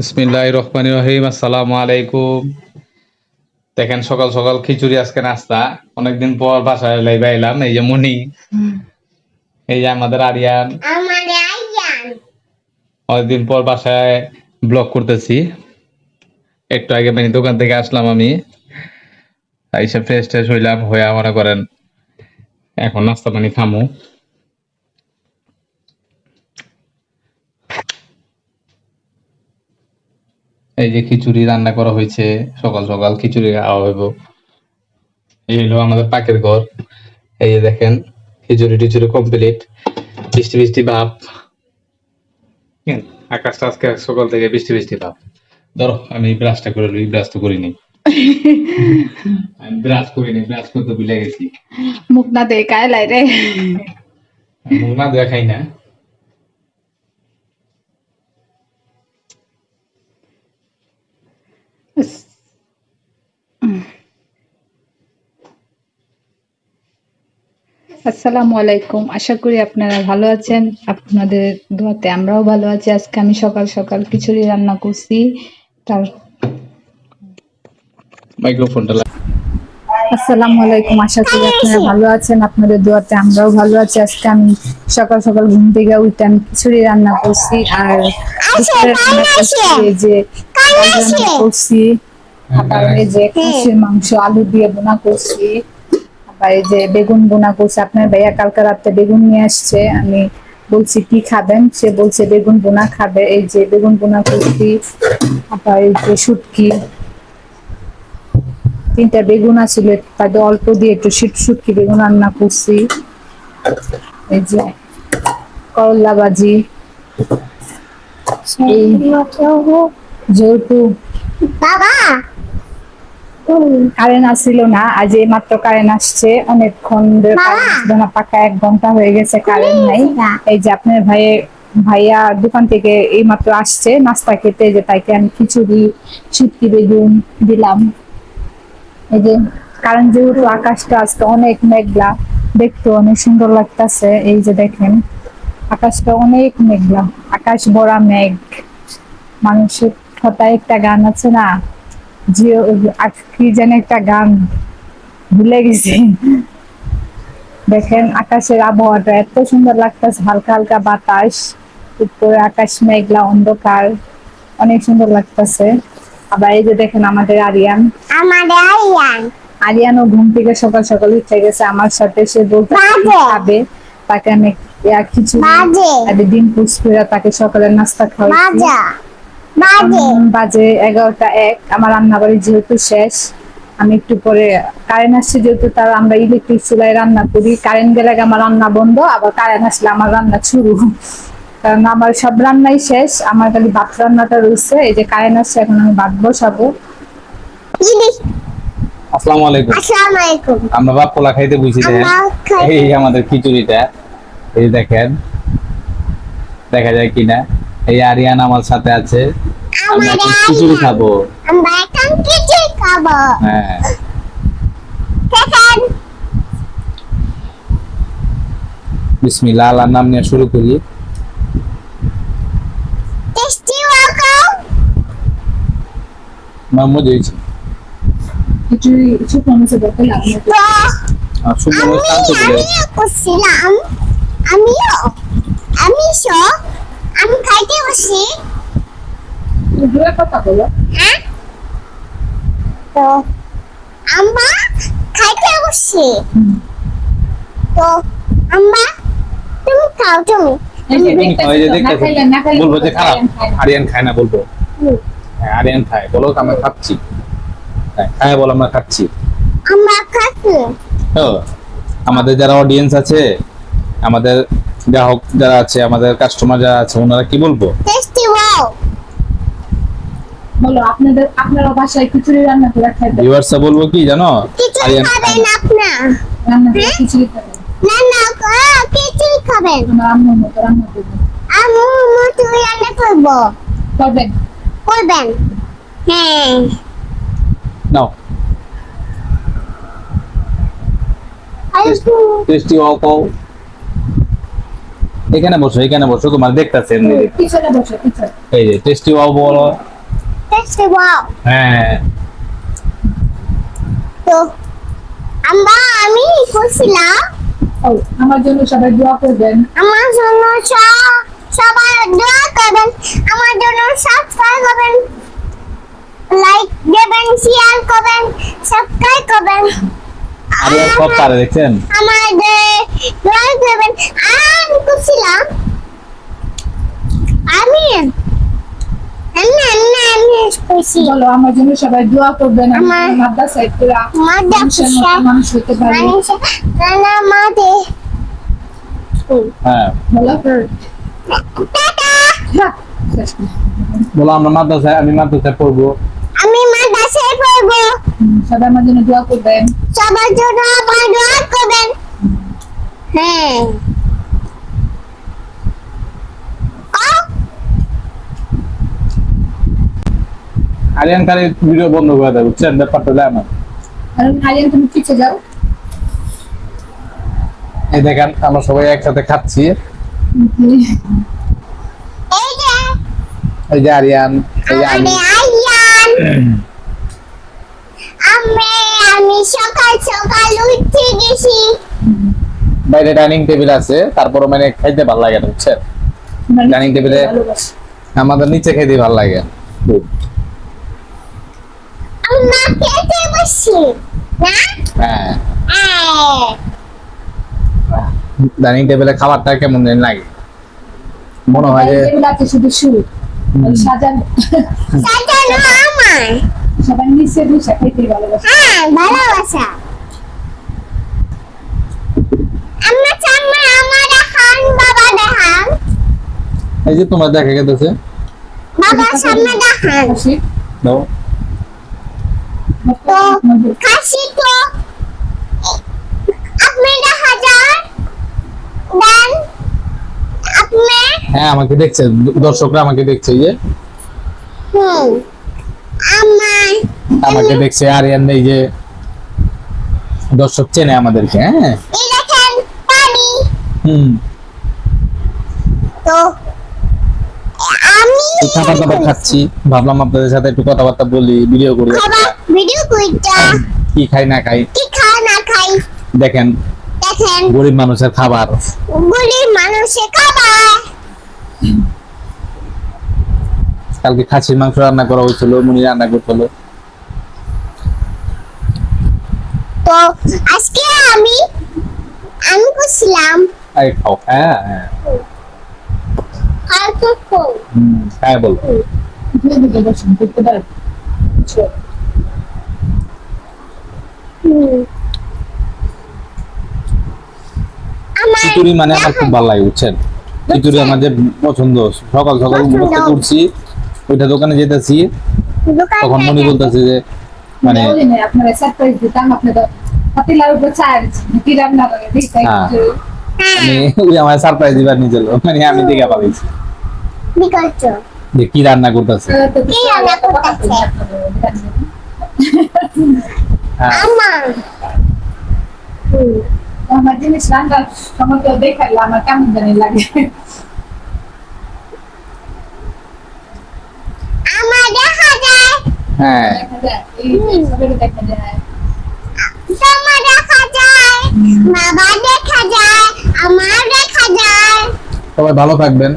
বিসমিল্লাহ রহমান রহিম আসসালামু আলাইকুম। দেখেন সকাল সকাল খিচুড়ি আজকে নাস্তা। অনেকদিন পর বাসায় লাইবা এলাম এই যে মনি এই যে আমাদের আরিয়ান। অনেকদিন পর বাসায় ব্লগ করতেছি। একটু আগে মানে দোকান থেকে আসলাম আমি। এসে ফ্রেশ ট্রেশ হইলাম হয়ে মনে করেন এখন নাস্তা পানি খামু। এই যে খিচুড়ি রান্না করা হয়েছে সকাল সকাল খিচুড়ি খাওয়া হইব। এই হলো আমাদের পাকের ঘর। এই যে দেখেন খিচুড়ি টিচুড়ি কমপ্লিট বৃষ্টি বৃষ্টি ভাব? আকাশটা আজকে সকাল থেকে বৃষ্টি বৃষ্টি ভাব। ধরো আমি ব্রাশটা করে লই ব্রাশ তো করিনি। আমি ব্রাশ করিনি ব্রাশ করতে ভুলে গেছি। মুখ না দিয়ে কায় লাই রে। মুখ না দেখাই না। আসসালামু আলাইকুম। আশা করি আপনারা ভালো আছেন। আপনাদের দোয়াতে আমরাও ভালো আছি। আজকে আমি সকাল সকাল খিচুড়ি রান্না করছি। তার মাইক্রোফোনটা আসসালামু আলাইকুম। আশা করি আপনারা ভালো আছেন। আপনাদের দোয়াতে আমরাও ভালো আছি। আজকে আমি সকাল সকাল ঘুম থেকে উঠে আমি খিচুড়ি রান্না করছি। আর যে রান্না করছি আবার এই যে খাসির মাংস আলু দিয়ে বোনা করছি। এই যে বেগুন বোনা করছি আপনার ভাইয়া কালকে রাতে বেগুন নিয়ে আসছে আমি বলছি কি খাবেন? সে বলছে বেগুন বোনা খাবে। এই যে বেগুন বোনা করছি আবার এই যে শুটকি। তিনটা বেগুন আছিল তাদের অল্প দিয়ে একটু শুট শুটকি বেগুন রান্না করছি। এই যে করলা ভাজি। যেহেতু বাবা! কারেন্ট আসছিল না আজ এই মাত্র কারেন্ট আসছে। অনেকক্ষণ ধরে কারেন্ট আসছিল না পাকা এক ঘণ্টা হয়ে গেছে কারেন্ট নাই। এই যে আপনার ভাই ভাইয়া দোকান থেকে এই মাত্র আসছে নাস্তা খেতে যে তাইকে আমি খিচুড়ি শুটকি বেগুন দিলাম। এই যে কারণ যেহেতু আকাশটা আজকে অনেক মেঘলা দেখতে অনেক সুন্দর লাগতেছে। এই যে দেখেন আকাশটা অনেক মেঘলা আকাশ ভরা মেঘ। মানুষের কথায় একটা গান আছে না? যে কি যেন একটা গান ভুলে গেছি। দেখেন আকাশের আবহাওয়াটা এত সুন্দর লাগতেছে হালকা হালকা বাতাস উপরে আকাশ মেঘলা অন্ধকার অনেক সুন্দর লাগতেছে। আবার এই যে দেখেন আমাদের আরিয়ান। আমার আইয়ান আরিয়ানও ঘুম থেকে সকাল সকাল উঠে গেছে আমার সাথে সে বলতে। খাবে? তাকে আমি। আর ডিম পুষ্পিরা তাকে সকালের নাস্তা খাওয়াইছি বাজা বাজে এগারোটা এক আমার রান্না বাড়ি যেহেতু শেষ আমি একটু পরে কারেন্ট আসছে যেহেতু তার আমরা ইলেকট্রিক চুলায় রান্না করি কারেন্ট গেলে আমার রান্না বন্ধ আবার কারেন্ট আসলে আমার রান্না শুরু। কারণ আমার সব রান্নাই শেষ আমার খালি ভাত রান্নাটা রয়েছে এই যে কারেন্ট আসছে এখন আমি ভাত বসাবো। আসসালামু আলাইকুম। আসসালামু আলাইকুম। আমরা বাপ পোলা খাইতে বুঝি এই আমাদের খিচুড়িটা এই দেখেন দেখা যায় কিনা। এই আরিয়ান আমার সাথে আছে। আমরা এখন খিচুড়ি খাব। আমরা এখন খিচুড়ি খাব। হ্যাঁ। বিসমিল্লাহ আল্লাহর নাম নিয়ে শুরু করি। টেস্টি ওয়াকাও। মোহাম্মদ হয়েছে। খিচুড়ি দেখে আর শুকনো আমি করছিলাম। আমিও আমি খাইতে বসি। দূরে কথা বলো। হ্যাঁ? তো আমরা খাইতে বসি তো আমরা তুমি খাও তুমি। এই যে তুমি খাও, এই যে দেখতেছো, না দেখতেছো। খাইলে- না খাইলে বলব যে খারাপ। আরিয়ান খায় না। আরিয়ান খায় না বলব। হ্যাঁ আরিয়ান খায়। বলো আমরা খাচ্ছি। হ্যাঁ খায় বলো আমরা খাচ্ছি। আমরা খাচ্ছি। তো আমাদের যারা অডিয়েন্স আছে আমাদের গ্রাহক যারা আছে আমাদের কাস্টমার যারা আছে ওনারা কি বলব? বলো আপনাদের আপনারা বাসায় খিচুড়ি রান্না করে খাইতে ভিউয়ার্সরা বলব কি জানো? আরিয়ান খাবেন। আপনার রান্না করে খিচুড়ি খাবেন। না না খিচুড়ি খাবেন। আমার মতো রান্না মতো রান্না করব। করবেন? করবেন। হ্যাঁ। নাও। টেস্টি এখানে বসো এখানে বসো। তোমার দেখতাছে এমনি। পিছনে বসো পিছনে। এই যে টেস্টি বলো। টেস্টি ওয়াও হ্যাঁ। তো আমরা আমি করছিলাম আমার জন্য সবাই দোয়া করবেন। আমার জন্য স- সবাই দোয়া করবেন আমার জন্য সাবস্ক্রাইব করবেন লাইক দেবেন শেয়ার করবেন সাবস্ক্রাইব করবেন। আর সব পারে দেখছেন? আমাদের দোয়া করবেন আমি করছিলাম আমি আমি আমি আমি করছি বলো আমার জন্য সবাই দোয়া করবেন আমি আমার- মাদ্রাসায় পুরা মাদ্রাসায় মানুষের মতো মানুষ হতে পারি। মানুষ নানা মাতে হ্যাঁ। বলো টাটা হ্যাঁ, শেষ করে। বলো আমরা মাদ্রাসায় আমি মাদ্রাসায় পড়ব। আমি মাদ্রাসায় পড়ব। হুম, সবাই আমার জন্য দোয়া করবেন। সবার জন্য আমার দোয়া করবেন। হ্যাঁ। আরিয়ান খালি ভিডিও বন্ধ করে দেয় বুঝছেন? ব্যাপারটা না আর আরিয়ান তুমি পিছিয়ে যাও। এই দেখেন আমরা সবাই একসাথে খাচ্ছি। এই যে। আরিয়ান এই যে আমি আমাদের আমি আমি সকাল সকাল উঠে গেছি। বাইরে ডাইনিং টেবিল আছে তারপরে মানে খাইতে ভালো লাগে না বুঝছেন? Dining table এ- ভালোবাসি। আমাদের নিচে খাইতে ভালো লাগে। মা না? হ্যাঁ। হ্যাঁ ডাইনিং টেবিলে খাবারটা কেমন জানি লাগে। মনে হয় যে আছে শুধু শুরু। সাজানো সাজানো আমার। সবাই নিচে বসে খেতে ভালোবাসে। হ্যাঁ ভালোবাসা। আমার সামনে আমার দেখান বাবা দেখান। এই যে তোমার দেখা গেছে বাবা সামনে দেখান। দাও। তো খাসি তো আপনি দেখা দেন আপনি হ্যাঁ আমাকে দেখছে দর্শকরা আমাকে দেখছে এই যে। হুম আমার আমাকে দেখছে আরিয়ান এই যে দর্শক চেনে আমাদেরকে হ্যাঁ। এই দেখেন পানি। হুম। তো আমি খাবার দাবার খাচ্ছি ভাবলাম আপনাদের সাথে একটু কথাবার্তা বলি ভিডিও করি। ভিডিও কইটা। কি খাই না খাই? কি খাই না খাই? দেখেন দেখেন। গরিব মানুষের খাবার। গরিব মানুষের খাবার। কালকে খাসির মাংস রান্না করা হয়েছিল মুনি রান্না করছিল। তো আজকে আমি আমি করছিলাম। আরে খাও হ্যাঁ হ্যাঁ। আর তো? হুম, হ্যাঁ বল ধীরে ধীরে বসুন করতে পারবে হুম। আমার খিচুড়ি মানে আমার খুব ভালো লাগে বুঝছেন? খিচুড়ি আমাদের পছন্দ সকাল সকাল। মুখস্থ করছি ওইটা দোকানে যেতেছি তখন মনি বলতেছে যে মানে আপনারা সারপ্রাইজ দিতাম আপনাদের পাতিলার উপর চার কি রান্না করে দিতে হ্যাঁ। আমি ওই আমার সারপ্রাইজ দিবার নিয়ে চলো মানে আমি দেখে পাইছি কি যে কি রান্না করতেছে? কি রান্না করতেছে? হ্যাঁ। আমার। জিনিস রান্নার সময় তো দেখাইলে আমার কেমন জানি লাগে। আমার দেখা যায়। হ্যাঁ। দেখা যায়। এই ছবিটা দেখা যায়। তোমার দেখা যায়। বাবা দেখা যায়। আমার দেখা যায়। সবাই ভালো থাকবেন।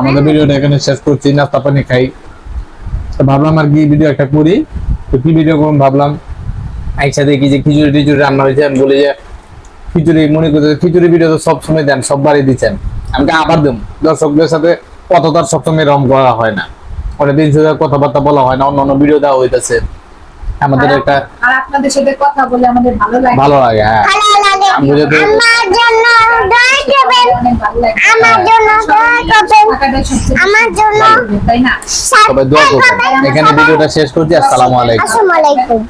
আমাদের ভিডিওটা এখানে শেষ করছি। নাস্তা পানি খাই। তো ভাবলাম আর কি ভিডিও একটা করি। তো কি ভিডিও করুন ভাবলাম। আইসা দেখি যে খিচুড়ি টিচুড়ি রান্না হয়েছে আমি বলি যে খিচুড়ি মনে করতে খিচুড়ি ভিডিও তো সবসময় দেন সববারই দিচ্ছেন। আমি তো আবার দেব। দর্শকদের সাথে কত তার সবসময় রম করা হয় না। অনেক অনেকদিন ধরে কথাবার্তা বলা হয় না অন্য অন্য ভিডিও দেওয়া হইতেছে। আমাদের একটা আর আপনাদের সাথে কথা বলে আমাদের ভালো লাগে। ভালো লাগে হ্যাঁ। ভালো লাগে। আমি যদি- আমার জন্য দোয়া করবেন। আমার জন্য দোয়া করবেন। আমার জন্য তাই না? সবাই দোয়া করবেন। এখানে ভিডিওটা শেষ করছি আসসালামু আলাইকুম। আসসালামু আলাইকুম।